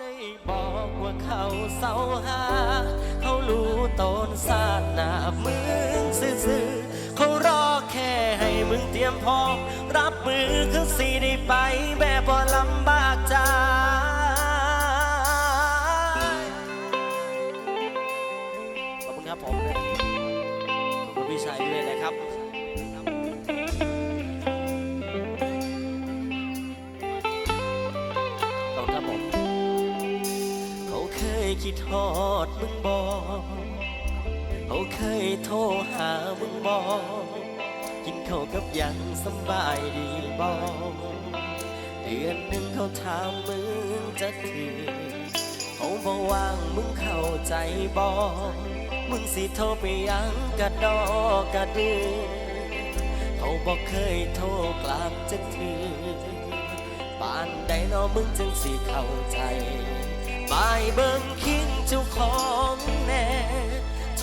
ได้บอกว่าเขาเศร้าหา เขารู้ตนสาสนามึงซื่อๆเขารอแค่ให้มึงเตรียมพร้อม รับมือคือสีได้ไปแบบบ่ลำบาก คิดทอดมึงบอกเขาเคยโทรหามึงบอกกินข้าวกับยังสบายดีบอกเดือนหนึ่งเขาถามมึงจะคืนเขาบอกว่างมึงเข้าใจบอกมึงสิโทรไปยังกระดอกระดือเขาบอกเคยโทรกลับจะถือปานใดเนอมึงจึงสิเข้าใจ บายเบิ่งคิงเจ้าของแน่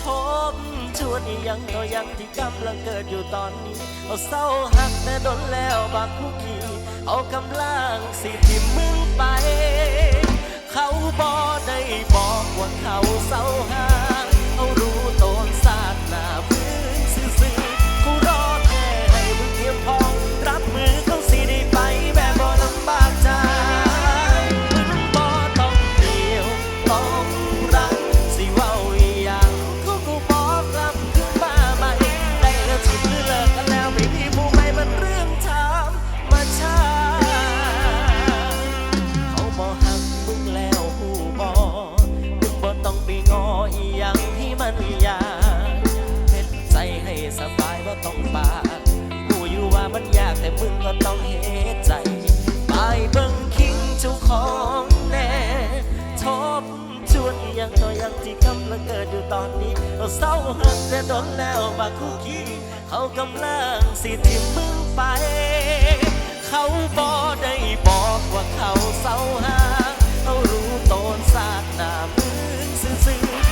ทบชวนยังต่อยังที่กำลังเกิดอยู่ตอนนี้ เอาเศร้าหักแต่ดนแล้วบากผู้ขี่เอากำลังสิทิมมึงไป เขาบอได้บอกว่าเขาเศร้า อนนี้เราเศร้าหักแต่โดนแล้วบาคุกี้เขากำลังสิที่มึงไป เขาบอได้บอกว่าเขาเศร้าหักเขารู้ตนสาดหน้ามึงซื่อ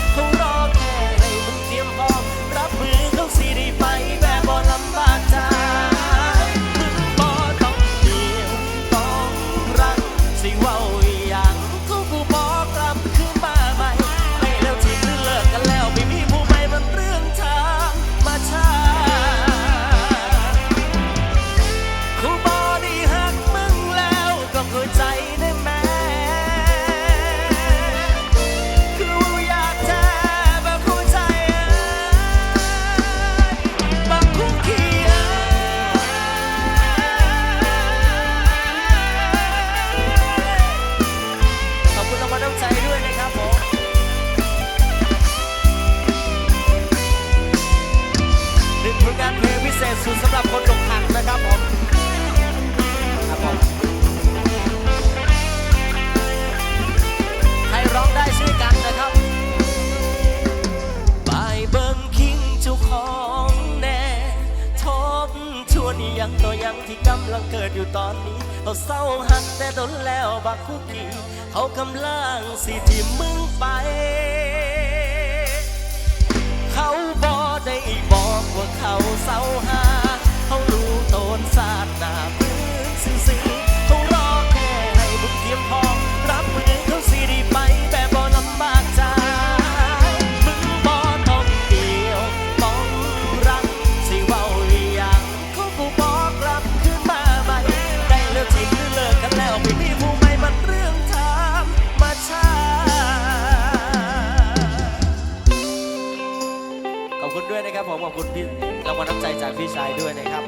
กำลังเกิดอยู่ตอนนี้ เขาเศร้าหักแต่ดนแล้วบักคุกกี้เขากำลังสิที่มึงไป เขาบอได้บอกว่าเขาเศร้าหาเขารู้ตนศาสตร์ อบคุณด้วยนะครับผมขอบคุณพี่รางวัลน้ำใจจากพี่ชายด้วยนะครับ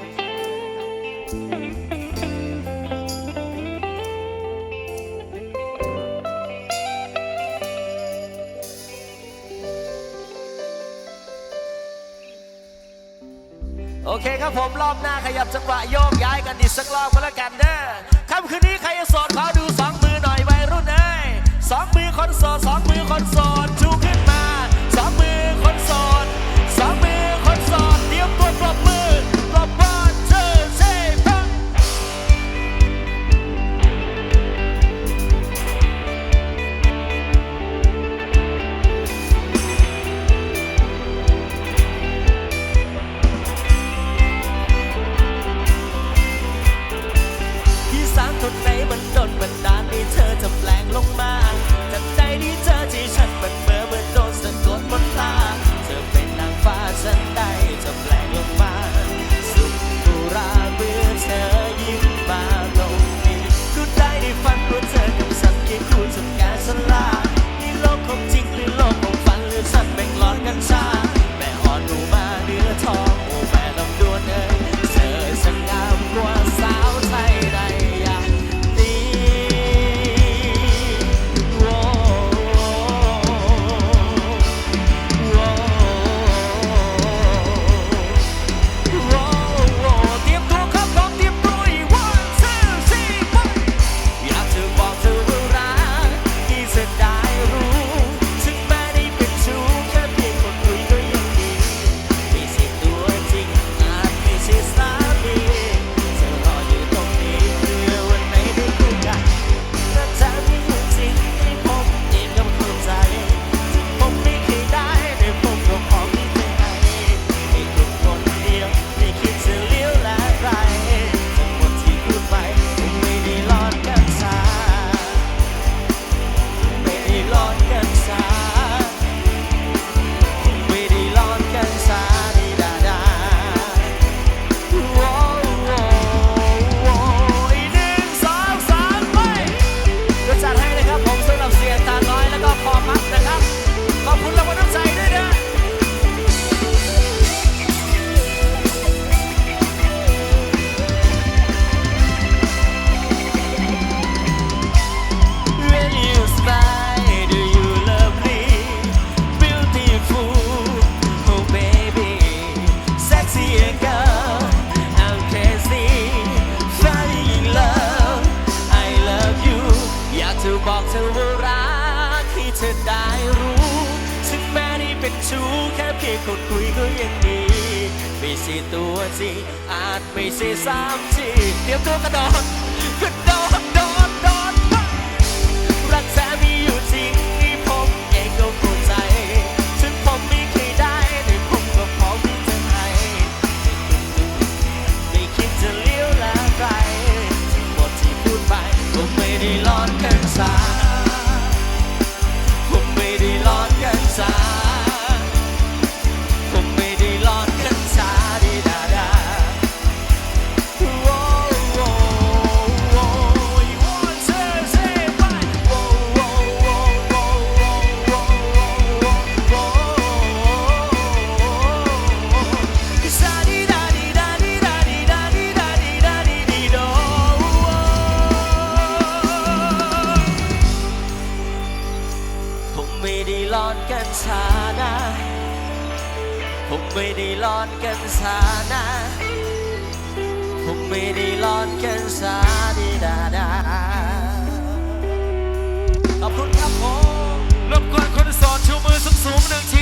โอเคครับผมรอบหน้าขยับจังหวะโยกย้ายกันอีกสักรอบก็แล้วกันเด้อค่ำคืนนี้ใครจะโสดขอดูสองมือหน่อยวัยรุ่นเอ้ยสองมือคนโสดสองมือคนโสดชูขึ้น คนคุยก็ยังมีไม่ใช่ตัวจริงอาจไม่ใช่สามจีเดี๋ยวก็กระโดดกระโดดโดดโดดรักแท้มีอยู่จริง อนกันสานะคงไม่ได้ร้อนกันสาดีดาดาขอบคุณครับผมรบกวนคนสอนชูมือสูงสูงหนึ่งที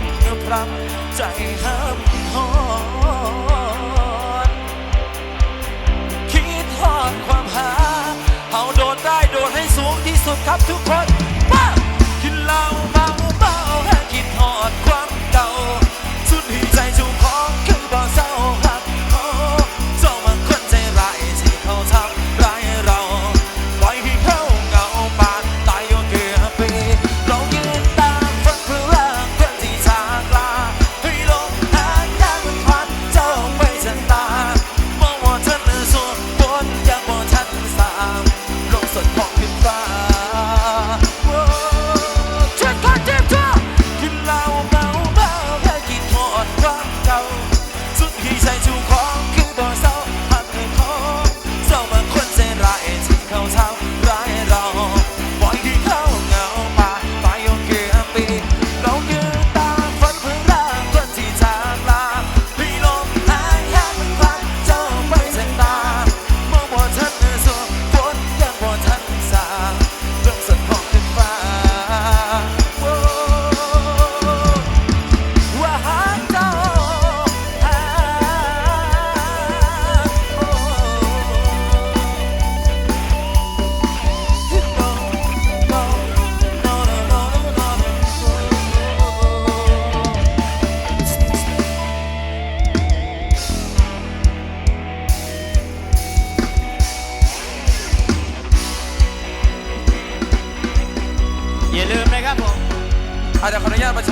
นกระพรัใจห้ามหอนคิดทอดความหาเฮาโดดได้โดดให้สูงที่สุดครับทุกคนป้ากินเหล่าเมาเมาแค่คิดทอดความเก่าสุดหัวใจจูของคือบ่อเศร้า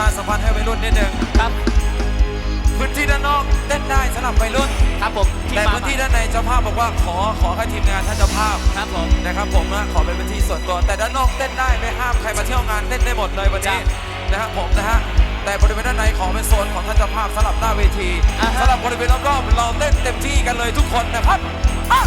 าสะพานให้วัยรุ่นนิดนึงครับพื้นที่ด้านนอกเล่นได้สำหรับวัยรุ่น ครับผมแต่พื้นที่ด้านในเจ้าภาพบอกว่าขอขอให้ทีมงานท่านเจ้าภาพครับผมนะครับผมขอเป็นพื้นที่ส่วนตัว แต่ด้านนอกเต้นได้ไม่ห้ามใครมาเที่ยวงานเต้นได้หมดเลยวันนี้นะครับผมนะฮะแต่บริเวณด้านในขอเป็นโซนของท่านเจ้าภาพสำหรับหน้าเวทีสำหรับบริเวณรอบๆเราเล่นเต็มที่กันเลยทุกคนนะครับอ่า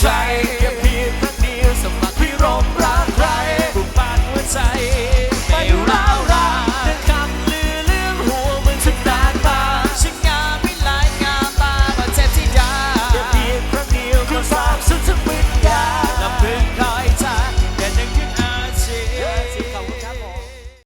tight